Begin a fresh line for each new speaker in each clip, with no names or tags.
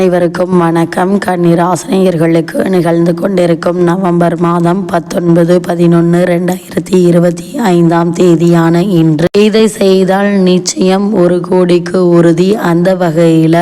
அனைவருக்கும் வணக்கம். கன்னிராசினியர்களுக்கு நிகழ்ந்து கொண்டிருக்கும் நவம்பர் மாதம் பத்தொன்பது பதினொன்று ரெண்டாயிரத்தி இருபத்தி ஐந்தாம் தேதியான இன்று. இதை செய்தால் நிச்சயம் ஒரு கோடிக்கு உறுதி. அந்த வகையில்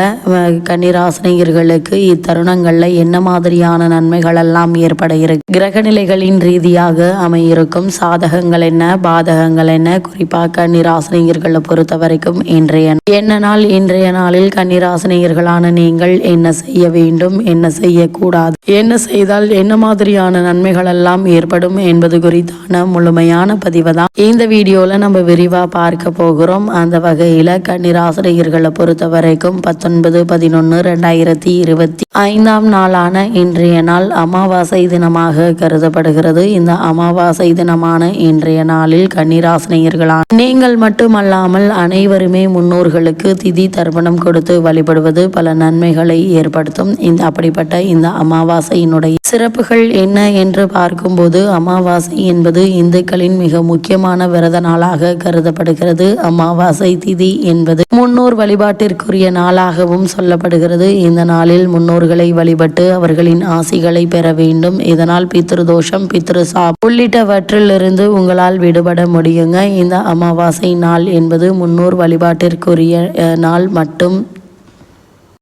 கன்னிராசினியர்களுக்கு இத்தருணங்களில் என்ன மாதிரியான நன்மைகள் எல்லாம் ஏற்பட இருக்கு? கிரகநிலைகளின் ரீதியாக அமையிருக்கும் சாதகங்கள் என்ன? பாதகங்கள் என்ன? குறிப்பாக கன்னிராசினியர்களை பொறுத்த வரைக்கும் இன்றைய என்ன நாள்? இன்றைய நாளில் கன்னிராசினியர்களான நீங்கள் என்ன செய்ய வேண்டும் என்ன செய்யக்கூடாது என்ன செய்தால் என்ன மாதிரியான நன்மைகள் எல்லாம் ஏற்படும் என்பது குறித்தான முழுமையான பதிவு தான் இந்த வீடியோல நம்ம விரிவா பார்க்க போகிறோம். அந்த வகையில கன்னிராசிரியர்களை பொறுத்த வரைக்கும் பத்தொன்பது பதினொன்னு ரெண்டாயிரத்தி இருபத்தி ஐந்தாம் நாளான இன்றைய நாள் அமாவாசை தினமாக கருதப்படுகிறது. இந்த அமாவாசை தினமான இன்றைய நாளில் கன்னிராசினியர்களான நீங்கள் மட்டுமல்லாமல் அனைவருமே முன்னோர்களுக்கு திதி தர்ப்பணம் கொடுத்து வழிபடுவது பல நன்மைகளை ஏற்படுத்தும். இந்த அப்படிப்பட்ட இந்த அமாவாசையினுடைய சிறப்புகள் என்ன என்று பார்க்கும்போது அமாவாசை என்பது இந்துக்களின் மிக முக்கியமான விரத நாளாக கருதப்படுகிறது. அமாவாசை திதி என்பது முன்னோர் வழிபாட்டிற்குரிய நாளாகவும் சொல்லப்படுகிறது. இந்த நாளில் முன்னோர்களை வழிபட்டு அவர்களின் ஆசிகளை பெற வேண்டும். இதனால் பித்ரு தோஷம் பித்ரு சாப் உள்ளிட்டவற்றிலிருந்து உங்களால் விடுபட முடியுங்க. இந்த அமாவாசை நாள் என்பது முன்னோர் வழிபாட்டிற்குரிய நாள் மட்டும்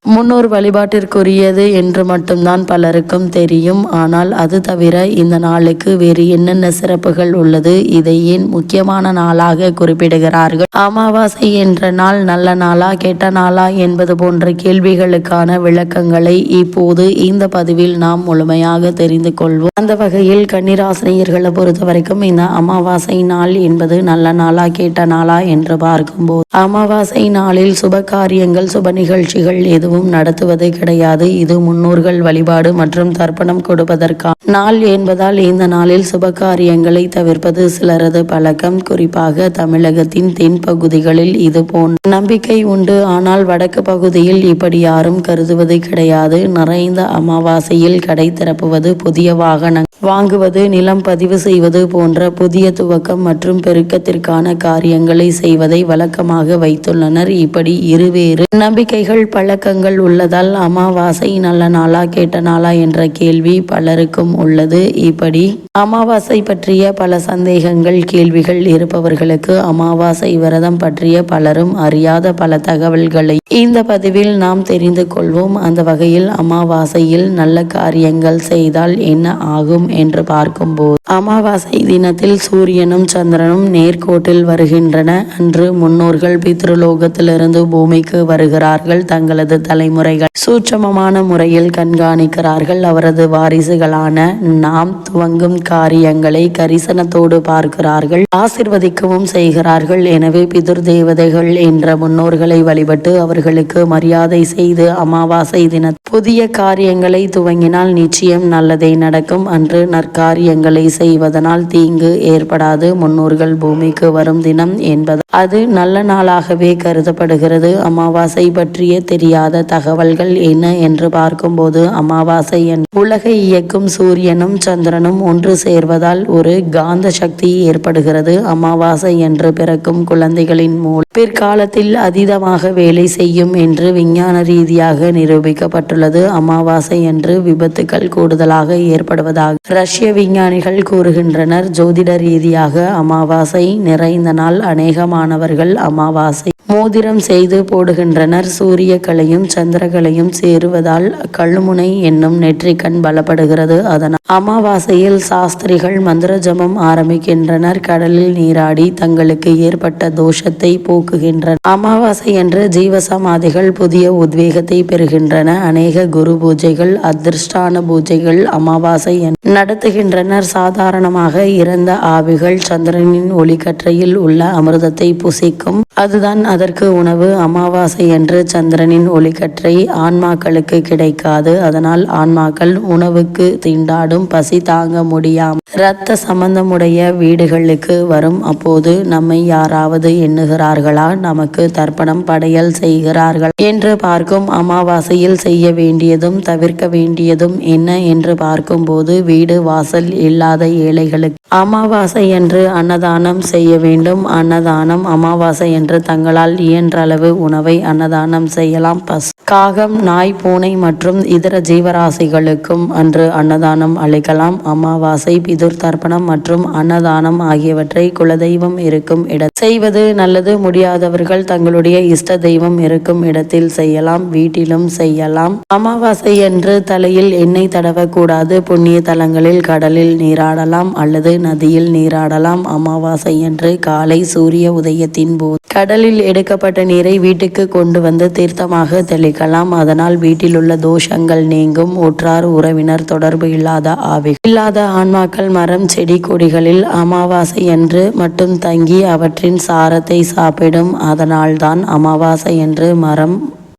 முன்னோர் வழிபாட்டிற்குரியது என்று மட்டும்தான் பலருக்கும் தெரியும். ஆனால் அது தவிர இந்த நாளுக்கு வேறு என்னென்ன சிறப்புகள் உள்ளது? இதை ஏன் முக்கியமான நாளாக குறிப்பிடுகிறார்கள்? அமாவாசை என்ற நாள் நல்ல நாளா கெட்ட நாளா என்பது போன்ற கேள்விகளுக்கான விளக்கங்களை இப்போது இந்த பதிவில் நாம் முழுமையாக தெரிந்து கொள்வோம். அந்த வகையில் கன்னிராசினியர்களை பொறுத்த வரைக்கும் இந்த அமாவாசை நாள் என்பது நல்ல நாளா கெட்ட நாளா என்று பார்க்கும்போது அமாவாசை நாளில் சுப காரியங்கள் சுப நிகழ்ச்சிகள் எதுவும் நடத்துவது கிடையாது. இது முன்னோர்கள் வழிபாடு மற்றும் தர்ப்பணம் கொடுப்பதற்கான நாள் என்பதால் இந்த நாளில் சுபகாரியங்களை தவிர்ப்பது சிலரது பழக்கம். குறிப்பாக தமிழகத்தின் தென் பகுதிகளில் இது போன்ற நம்பிக்கை உண்டு. ஆனால் வடக்கு பகுதியில் இப்படி யாரும் கருதுவது கிடையாது. நிறைந்த அமாவாசையில் கடை திறப்புவது புதிய வாகனம் வாங்குவது நிலம் பதிவு செய்வது போன்ற புதிய துவக்கம் மற்றும் பெருக்கத்திற்கான காரியங்களை செய்வதை வழக்கமாக வைத்துள்ளனர். இப்படி இருவேறு நம்பிக்கைகள் பழக்கங்கள் உள்ளதால் அமாவாசை நல்ல நாளா கேட்ட நாளா என்ற கேள்வி பலருக்கும் உள்ளது. இப்படி அமாவாசை பற்றிய பல சந்தேகங்கள் கேள்விகள் இருப்பவர்களுக்கு அமாவாசை விரதம் பற்றிய பலரும் அறியாத பல தகவல்களை இந்த பதிவில் நாம் தெரிந்து கொள்வோம். அந்த வகையில் அமாவாசையில் நல்ல காரியங்கள் செய்தால் என்ன ஆகும் என்று பார்க்கும்போது அமாவாசை தினத்தில் சூரியனும் சந்திரனும் நேர்கோட்டில் வருகின்றன. அன்று முன்னோர்கள் பித்ருலோகத்திலிருந்து பூமிக்கு வருகிறார்கள். தங்களது தலைமுறைகள். சூட்சமமான முறையில் கண்காணிக்கிறார்கள் அவரது வாரிசுகளான நாம் துவங்கும் காரியங்களை கரிசனத்தோடு பார்க்கிறார்கள் ஆசிர்வதிக்கவும் செய்கிறார்கள். எனவே பிதுர் தேவதைகள் என்ற முன்னோர்களை வழிபட்டு அவர்களுக்கு மரியாதை செய்து அமாவாசை தின புதிய காரியங்களை துவங்கினால் நிச்சயம் நல்லதே நடக்கும். அன்று நற்காரியங்களை செய்வதனால் தீங்கு ஏற்படாது. முன்னோர்கள் பூமிக்கு வரும் தினம் என்பது அது நல்ல நாளாகவே கருதப்படுகிறது. அமாவாசை பற்றிய தெரியாத தகவல்கள் என்ன என்று பார்க்கும்போது அமாவாசை என் உலகை இயக்கும் சூரியனும் சந்திரனும் ஒன்று சேர்வதால் ஒரு காந்த சக்தி ஏற்படுகிறது. அமாவாசை என்று பிறக்கும் குழந்தைகளின் மூலம் பிற்காலத்தில் அதீதமாக வேலை செய்யும் என்று விஞ்ஞான ரீதியாக நிரூபிக்கப்பட்டுள்ளது. அமாவாசை என்று விபத்துக்கள் கூடுதலாக ஏற்படுவதாக ரஷ்ய விஞ்ஞானிகள் கூறுகின்றனர். ஜோதிட ரீதியாக அமாவாசை நிறைந்த நாள் அநேகமானவர்கள் அமாவாசை மோதிரம் செய்து போடுகின்றனர். சூரியகளையும் சந்திரகளையும் சேருவதால் கழுமுனை என்னும் நெற்றிக்கண் பலப்படுகிறது. அதனால் அமாவாசையில் சாஸ்திரிகள் மந்திர ஜபம் ஆரம்பிக்கின்றனர். கடலில் நீராடி தங்களுக்கு ஏற்பட்ட தோஷத்தை போக்குகின்றனர். அமாவாசை என்று ஜீவசமாதிகள் புதிய உத்வேகத்தை பெறுகின்றன. அநேக குரு பூஜைகள் அதிர்ஷ்டான பூஜைகள் அமாவாசை நடத்துகின்றனர். சாதாரணமாக இறந்த ஆவிகள் சந்திரனின் ஒளிக்கற்றையில் உள்ள அமிர்தத்தை புசிக்கும். அதுதான் அதற்கு உணவு அமாவாசை என்று சந்திரனின் ஒளிக்கற்றை ஆன்மாக்களுக்கு கிடைக்காது. அதனால் ஆன்மாக்கள் உணவுக்கு திண்டாடும் பசி தாங்க முடியாமல் இரத்த சம்பந்தமுடைய வீடுகளுக்கு வரும். அப்போது நம்மை யாராவது எண்ணுகிறார்களா? நமக்கு தர்ப்பணம் படையல் செய்கிறார்கள் என்று பார்க்கும். அமாவாசையில் செய்ய வேண்டியதும் தவிர்க்க வேண்டியதும் என்ன என்று பார்க்கும்போது வீடு வாசல் இல்லாத ஏழைகளுக்கு அமாவாசை என்று அன்னதானம் செய்ய வேண்டும். அன்னதானம் அமாவாசை என்று தங்களால் இயன்றளவு உணவை அன்னதானம் செய்யலாம். பஸ் காகம் நாய் பூனை மற்றும் இதர ஜீவராசிகளுக்கும் அன்று அன்னதானம் அளிக்கலாம். அமாவாசை பிதுர் தர்ப்பணம் மற்றும் அன்னதானம் ஆகியவற்றை குலதெய்வம் இருக்கும் இட செய்வது நல்லது. முடியாதவர்கள் தங்களுடைய இஷ்ட தெய்வம் இருக்கும் இடத்தில் செய்யலாம். வீட்டிலும் செய்யலாம். அமாவாசை என்று தலையில் எண்ணெய் தடவக்கூடாது. புண்ணிய தலங்களில் கடலில் நீராடலாம் அல்லது நதியில் நீராடலாம். அமாவாசை என்று காலை சூரிய உதயத்தின் போது கடலில் எடுக்கப்பட்ட நீரை வீட்டுக்கு கொண்டு வந்து தீர்த்தமாக தெளிக்கலாம் அதனால் வீட்டில் உள்ள தோஷங்கள் நீங்கும். உற்றார் உறவினர் தொடர்பு இல்லாத ஆவி. இல்லாத ஆன்மாக்கள் மரம் செடி கொடிகளில் அமாவாசை என்று மட்டும் தங்கி அவற்றின் சாரத்தை சாப்பிடும். அதனால்தான் அமாவாசை என்று மரம்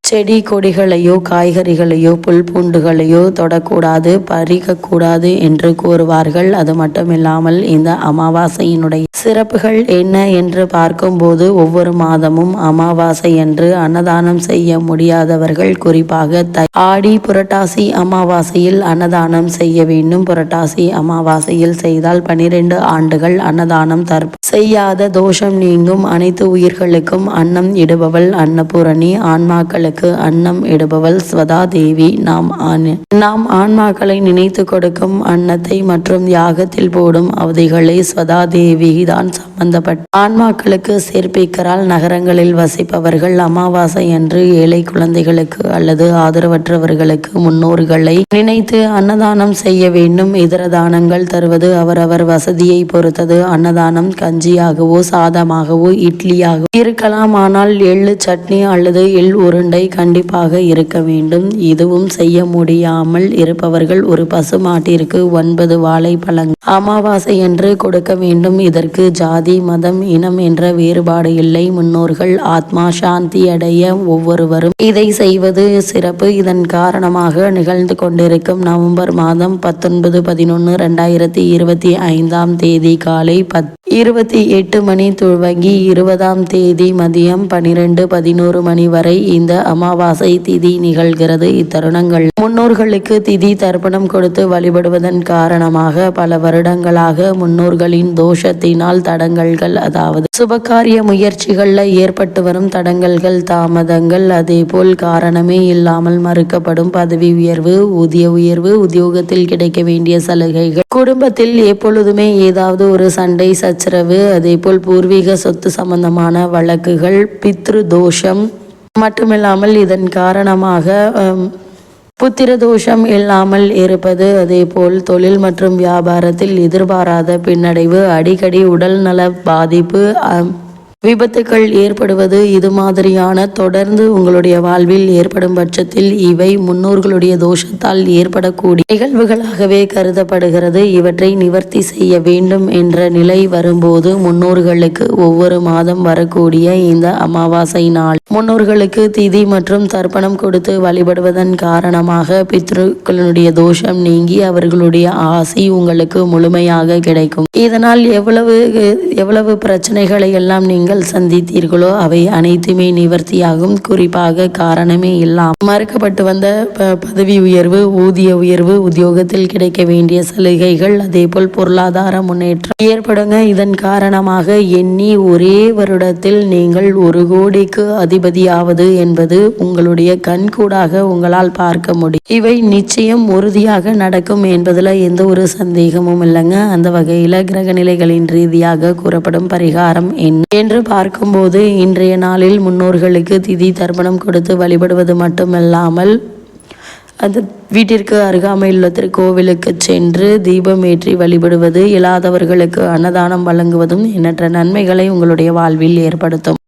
செடி கொடிகளையோ காய்கறிகளையோ புல் பூண்டுகளையோ தொடக்கூடாது பறிக்கக்கூடாது என்று கூறுவார்கள். அது மட்டுமில்லாமல் இந்த அமாவாசையினுடைய சிறப்புகள் என்ன என்று பார்க்கும்போது ஒவ்வொரு மாதமும் அமாவாசை என்று அன்னதானம் செய்ய முடியாதவர்கள் குறிப்பாக ஆடி புரட்டாசி அமாவாசையில் அன்னதானம் செய்ய வேண்டும். புரட்டாசி அமாவாசையில் செய்தால் பனிரெண்டு ஆண்டுகள் அன்னதானம் தர் செய்யாத தோஷம் நீங்கும். அனைத்து உயிர்களுக்கும் அன்னம் இடுபவள் அன்னபூரணி ஆன்மாக்களுக்கு அன்னம் இடுபவள் ஸ்வதா தேவி நாம் ஆண் நாம் ஆன்மாக்களை நினைத்து கொடுக்கும் அன்னத்தை மற்றும் யாகத்தில் போடும் அவதிகளை ஸ்வதா தேவி தான் சம்பந்தப்பட்ட ஆன்மாக்களுக்கு சேர்ப்பிக்கிறாள் நகரங்களில் வசிப்பவர்கள் அமாவாசை அன்று ஏழை குழந்தைகளுக்கு அல்லது ஆதரவற்றவர்களுக்கு முன்னோர்களை நினைத்து அன்னதானம் செய்ய வேண்டும். இதர தானங்கள் தருவது அவரவர் வசதியை பொறுத்தது. அன்னதானம் கஞ்சியாகவோ சாதமாகவோ இட்லியாகவோ இருக்கலாம். ஆனால் எள்ளு சட்னி அல்லது எள் உருண்டை கண்டிப்பாக இருக்க வேண்டும். இதுவும் செய்ய முடியாமல் இருப்பவர்கள் ஒரு பசுமாட்டிற்கு ஒன்பது வாழைப்பழங்கள் அமாவாசை என்று கொடுக்க வேண்டும். இதற்கு ஜாதி மதம் இனம் என்ற வேறுபாடு இல்லை. முன்னோர்கள் ஆத்மா சாந்தி அடைய ஒவ்வொருவரும் இதை செய்வது சிறப்பு. இதன் காரணமாக நிகழ்ந்து கொண்டிருக்கும் நவம்பர் மாதம் பத்தொன்பது பதினொன்று ரெண்டாயிரத்தி இருபத்தி ஐந்தாம் தேதி காலை பத் இருபத்தி எட்டு மணி துவங்கி இருபதாம் தேதி மதியம் பனிரெண்டு பதினோரு மணி வரை இந்த அமாவாசை திதி நிகழ்கிறது. இத்தருணங்கள் முன்னோர்களுக்கு திதி தர்ப்பணம் கொடுத்து வழிபடுவதன் காரணமாக பல வருடங்களாக முன்னோர்களின் தோஷத்தினால் தடங்கல்கள் அதாவது சுபகாரிய முயற்சிகள்ல ஏற்பட்டு வரும் தடங்கல்கள் தாமதங்கள் அதேபோல் காரணமே இல்லாமல் மறுக்கப்படும் பதவி உயர்வு ஊதிய உயர்வு உத்தியோகத்தில் கிடைக்க வேண்டிய சலுகைகள். குடும்பத்தில் எப்பொழுதுமே ஏதாவது ஒரு சண்டை சச்சரவு அதேபோல் பூர்வீக சொத்து சம்பந்தமான வழக்குகள் பித்ரு தோஷம் மட்டுமில்லாமல் இதன் காரணமாக புத்திர தோஷம் இல்லாமல் இருப்பது அதேபோல் தொழில் மற்றும் வியாபாரத்தில் எதிர்பாராத பின்னடைவு அடிக்கடி உடல் நல பாதிப்பு அம், விபத்துக்கள் ஏற்படுவது இது மாதிரியான தொடர்ந்து உங்களுடைய வாழ்வில் ஏற்படும் பட்சத்தில் இவை முன்னோர்களுடைய தோஷத்தால் ஏற்படக்கூடிய நிகழ்வுகளாகவே கருதப்படுகிறது. இவற்றை நிவர்த்தி செய்ய வேண்டும் என்ற நிலை வரும்போது முன்னோர்களுக்கு ஒவ்வொரு மாதம் வரக்கூடிய இந்த அமாவாசை நாள் முன்னோர்களுக்கு திதி மற்றும் தர்ப்பணம் கொடுத்து வழிபடுவதன் காரணமாக பித்ருக்களுடைய தோஷம் நீங்கி அவர்களுடைய ஆசி உங்களுக்கு முழுமையாக கிடைக்கும். இதனால் எவ்வளவு எவ்வளவு பிரச்சனைகளை எல்லாம் நீங்கள் சந்தித்தீர்களோ அவை அனைத்துமே நிவர்த்தியாகும். குறிப்பாக காரணமே இல்லாமல் மறுக்கப்பட்டு வந்த பதவி உயர்வு ஊதிய உயர்வு உத்தியோகத்தில் கிடைக்க வேண்டிய சலுகைகள் அதேபோல் பொருளாதார முன்னேற்றம். ஏற்படுங்க இதன் காரணமாக எண்ணி ஒரே வருடத்தில் நீங்கள் ஒரு கோடிக்கு அதிபதியாவது என்பது உங்களுடைய கண்கூடாக உங்களால் பார்க்க முடியும். இவை நிச்சயம் உறுதியாக நடக்கும் என்பதுல எந்த ஒரு சந்தேகமும் இல்லைங்க. அந்த வகையில கிரகநிலைகளின் ரீதியாக கூறப்படும் பரிகாரம் என்ன? என்று பார்க்கும்போது இன்றைய நாளில் முன்னோர்களுக்கு திதி தர்ப்பணம் கொடுத்து வழிபடுவது மட்டுமல்லாமல் அந்த வீட்டிற்கு அருகாமையில் உள்ள திருக்கோவிலுக்கு சென்று தீபம் ஏற்றி வழிபடுவது இல்லாதவர்களுக்கு அன்னதானம் வழங்குவதும் எண்ணற்ற நன்மைகளை உங்களுடைய வாழ்வில் ஏற்படுத்தும்.